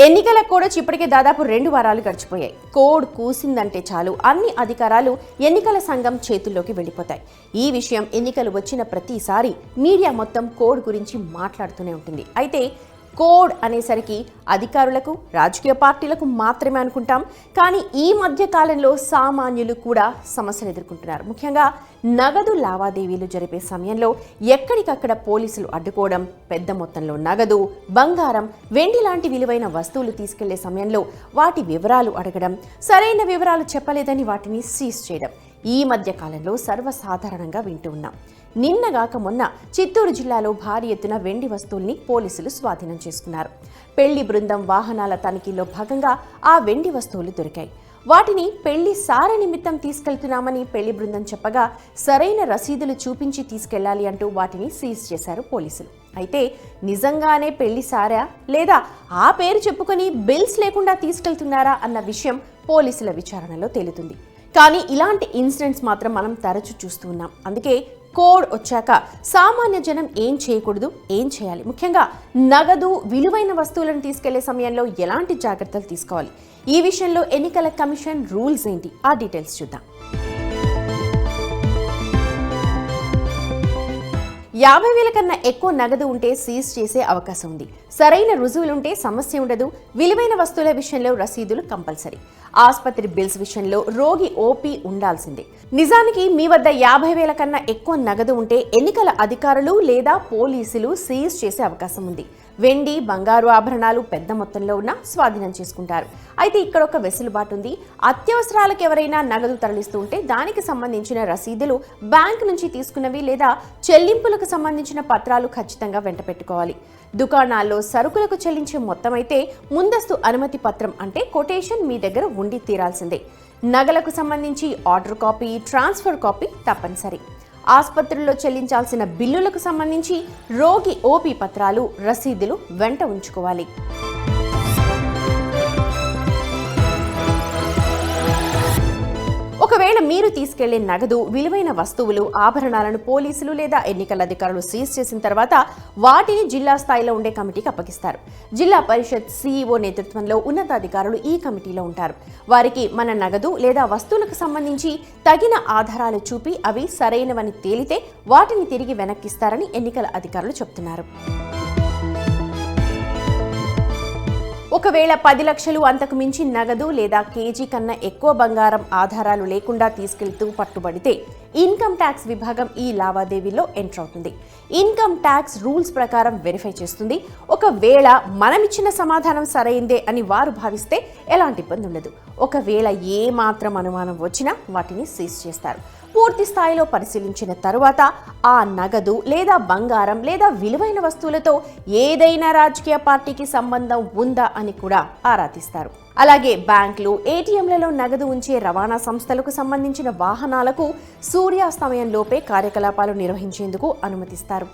ఎన్నికలకు కూడా చిప్పటికే ఇప్పటికే దాదాపు రెండు వారాలు గడిచిపోయాయి. కోడ్ కూసిందంటే చాలు. అన్ని అధికారాలు ఎన్నికల సంఘం చేతుల్లోకి వెళ్ళిపోతాయి. ఈ విషయం ఎన్నికలు వచ్చిన ప్రతిసారి మీడియా మొత్తం కోడ్ గురించి మాట్లాడుతూనే ఉంటుంది. అయితే కోడ్ అనేసరికి అధికారులకు రాజకీయ పార్టీలకు మాత్రమే అనుకుంటాం. కానీ ఈ మధ్య కాలంలో సామాన్యులు కూడా సమస్యలు ఎదుర్కొంటున్నారు. ముఖ్యంగా నగదు లావాదేవీలు జరిపే సమయంలో ఎక్కడికక్కడ పోలీసులు అడ్డుకోవడం పెద్ద మొత్తంలో నగదు బంగారం వెండి లాంటి విలువైన వస్తువులు తీసుకెళ్ళే సమయంలో వాటి వివరాలు అడగడం సరైన వివరాలు చెప్పలేదని వాటిని సీజ్ చేయడం. ఈ మధ్య కాలంలో సర్వసాధారణంగా వింటూ ఉన్నాం. నిన్నగాక మొన్న చిత్తూరు జిల్లాలో భారీ ఎత్తున వెండి వస్తువుల్ని పోలీసులు స్వాధీనం చేసుకున్నారు. పెళ్ళి బృందం వాహనాల తనిఖీలో భాగంగా ఆ వెండి వస్తువులు దొరికాయి. వాటిని పెళ్ళి సార నిమిత్తం తీసుకెళ్తున్నామని పెళ్ళి బృందం చెప్పగా సరైన రసీదులు చూపించి తీసుకెళ్ళాలి అంటూ వాటిని సీజ్ చేశారు పోలీసులు. అయితే నిజంగానే పెళ్ళి సారా? లేదా ఆ పేరు చెప్పుకొని బిల్స్ లేకుండా తీసుకెళ్తున్నారా అన్న విషయం పోలీసుల విచారణలో తేలుతుంది. కానీ ఇలాంటి ఇన్సిడెంట్స్ మాత్రం మనం తరచూ చూస్తూ ఉన్నాం. అందుకే కోడ్ వచ్చాక సామాన్య జనం ఏం చేయకూడదు ఏం చేయాలి? ముఖ్యంగా నగదు విలువైన వస్తువులను తీసుకెళ్ళే సమయంలో ఎలాంటి జాగ్రత్తలు తీసుకోవాలి? ఈ విషయంలో ఎన్నికల కమిషన్ రూల్స్ ఏంటి? ఆ డీటెయిల్స్ చూద్దాం. యాభై వేల కన్నా ఎక్కువ నగదు ఉంటే సీజ్ చేసే అవకాశం ఉంది. సరైన రుజువులుంటే సమస్య ఉండదు. విలువైన వస్తువుల విషయంలో రసీదులు కంపల్సరీ. ఆసుపత్రి బిల్స్ విషయంలో రోగి ఓపీ ఉండాల్సిందే. నిజానికి మీ వద్ద యాభై వేల కన్నా ఎక్కువ నగదు ఉంటే ఎన్నికల అధికారులు లేదా పోలీసులు సీజ్ చేసే అవకాశం ఉంది. వెండి బంగారు ఆభరణాలు పెద్ద మొత్తంలో ఉన్న స్వాధీనం చేసుకుంటారు. అయితే ఇక్కడ ఒక వెసులుబాటు ఉంది. అత్యవసరాలకు ఎవరైనా నగదు తరలిస్తూ ఉంటే దానికి సంబంధించిన రసీదులు బ్యాంక్ నుంచి తీసుకున్నవి లేదా సరుకులకు సంబంధించిన పత్రాలు ఖచ్చితంగా వెంట పెట్టుకోవాలి. దుకాణాల్లో సరుకులకు చెల్లించే మొత్తం అయితే ముందస్తు అనుమతి పత్రం అంటే కొటేషన్ మీ దగ్గర ఉండి తీరాల్సిందే. నగలకు సంబంధించి ఆర్డర్ కాపీ ట్రాన్స్ఫర్ కాపీ తప్పనిసరి. ఆసుపత్రుల్లో చెల్లించాల్సిన బిల్లులకు సంబంధించి రోగి ఓపీ పత్రాలు రసీదులు వెంట ఉంచుకోవాలి. ఒకవేళ మీరు తీసుకెళ్ళే నగదు విలువైన వస్తువులు ఆభరణాలను పోలీసులు లేదా ఎన్నికల అధికారులు సీజ్ చేసిన తర్వాత వాటిని జిల్లా స్థాయిలో ఉండే కమిటీకి అప్పగిస్తారు. జిల్లా పరిషత్ సీఈఓ నేతృత్వంలో ఉన్నతాధికారులు ఈ కమిటీలో ఉంటారు. వారికి మన నగదు లేదా వస్తువులకు సంబంధించి తగిన ఆధారాలు చూపి అవి సరైనవని తేలితే వాటిని తిరిగి వెనక్కిస్తారని ఎన్నికల అధికారులు చెబుతున్నారు ఒకవేళ పది లక్షలు అంతకు మించి నగదు లేదా కేజీ కన్నా ఎక్కువ బంగారం ఆధారాలు లేకుండా తీసుకెళ్తూ పట్టుబడితే ఇన్కమ్ ట్యాక్స్ విభాగం ఈ లావాదేవీలో ఎంటర్ అవుతుంది ఇన్కమ్ ట్యాక్స్ రూల్స్ ప్రకారం వెరిఫై చేస్తుంది. ఒకవేళ మనమిచ్చిన సమాధానం సరైందే అని వారు భావిస్తే ఎలాంటి ఇబ్బంది ఉండదు ఒకవేళ ఏ మాత్రం అనుమానం వచ్చినా వాటిని సీజ్ చేస్తారు. పూర్తి స్థాయిలో పరిశీలించిన తరువాత ఆ నగదు లేదా బంగారం లేదా విలువైన వస్తువులతో ఏదైనా రాజకీయ పార్టీకి సంబంధం ఉందా అని కూడా ఆరా తీస్తారు. అలాగే బ్యాంకులు ఏటీఎంలలో నగదు ఉంచే రవాణా సంస్థలకు సంబంధించిన వాహనాలకు సూర్యాస్తమయంలోపే కార్యకలాపాలు నిర్వహించేందుకు అనుమతిస్తారు.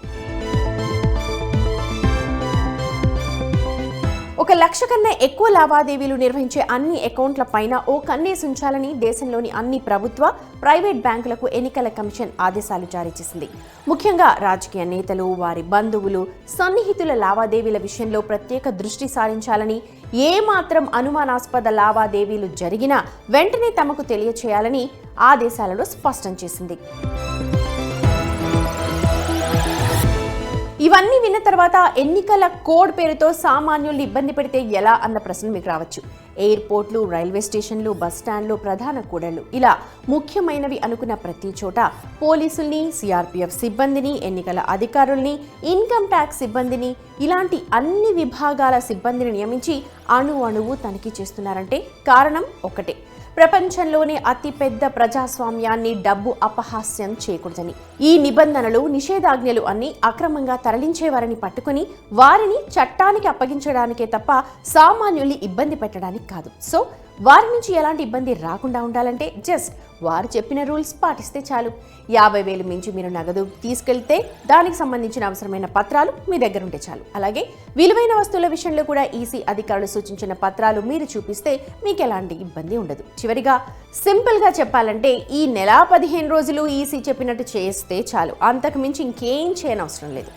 లక్ష కన్నా ఎక్కువ లావాదేవీలు నిర్వహించే అన్ని అకౌంట్ల పైన ఓ కన్నేసి ఉంచాలని దేశంలోని అన్ని ప్రభుత్వ ప్రైవేట్ బ్యాంకులకు ఎన్నికల కమిషన్ ఆదేశాలు జారీ చేసింది. ముఖ్యంగా రాజకీయ నేతలు వారి బంధువులు సన్నిహితుల లావాదేవీల విషయంలో ప్రత్యేక దృష్టి సారించాలని ఏ మాత్రం అనుమానాస్పద లావాదేవీలు జరిగినా వెంటనే తమకు తెలియచేయాలని ఆదేశాలలో స్పష్టం చేసింది. ఇవన్నీ విన్న తర్వాత ఎన్నికల కోడ్ పేరుతో సామాన్యుల్ని ఇబ్బంది పెడితే ఎలా అన్న ప్రశ్న మీకు రావచ్చు. ఎయిర్పోర్ట్లు రైల్వే స్టేషన్లు బస్ స్టాండ్లు ప్రధాన కూడళ్ళు. ఇలా ముఖ్యమైనవి అనుకున్న ప్రతి చోట పోలీసుల్ని సిఆర్పిఎఫ్ సిబ్బందిని ఎన్నికల అధికారుల్ని ఇన్కమ్ ట్యాక్స్ సిబ్బందిని ఇలాంటి అన్ని విభాగాల సిబ్బందిని నియమించి అణు అణువు తనిఖీ చేస్తున్నారంటే కారణం ఒకటే ప్రపంచంలోనే అతిపెద్ద ప్రజాస్వామ్యాన్ని డబ్బు అపహాస్యం చేయకూడదని ఈ నిబంధనలు నిషేధాజ్ఞలు అన్ని అక్రమంగా తరలించేవారిని పట్టుకుని వారిని చట్టానికి అప్పగించడానికే తప్ప సామాన్యుల్ని ఇబ్బంది పెట్టడానికి కాదు. సో వారి నుంచి ఎలాంటి ఇబ్బంది రాకుండా ఉండాలంటే జస్ట్ వారు చెప్పిన రూల్స్ పాటిస్తే చాలు. యాభై వేలు మించి మీరు నగదు తీసుకెళ్తే దానికి సంబంధించిన అవసరమైన పత్రాలు మీ దగ్గర ఉంటే చాలు. అలాగే విలువైన వస్తువుల విషయంలో కూడా ఈసీ అధికారులు సూచించిన పత్రాలు మీరు చూపిస్తే మీకు ఎలాంటి ఇబ్బంది ఉండదు. చివరిగా సింపుల్గా చెప్పాలంటే ఈ నెల పదిహేను రోజులు ఈసీ చెప్పినట్టు చేస్తే చాలు. అంతకు మించి ఇంకేం చేయనవసరం లేదు.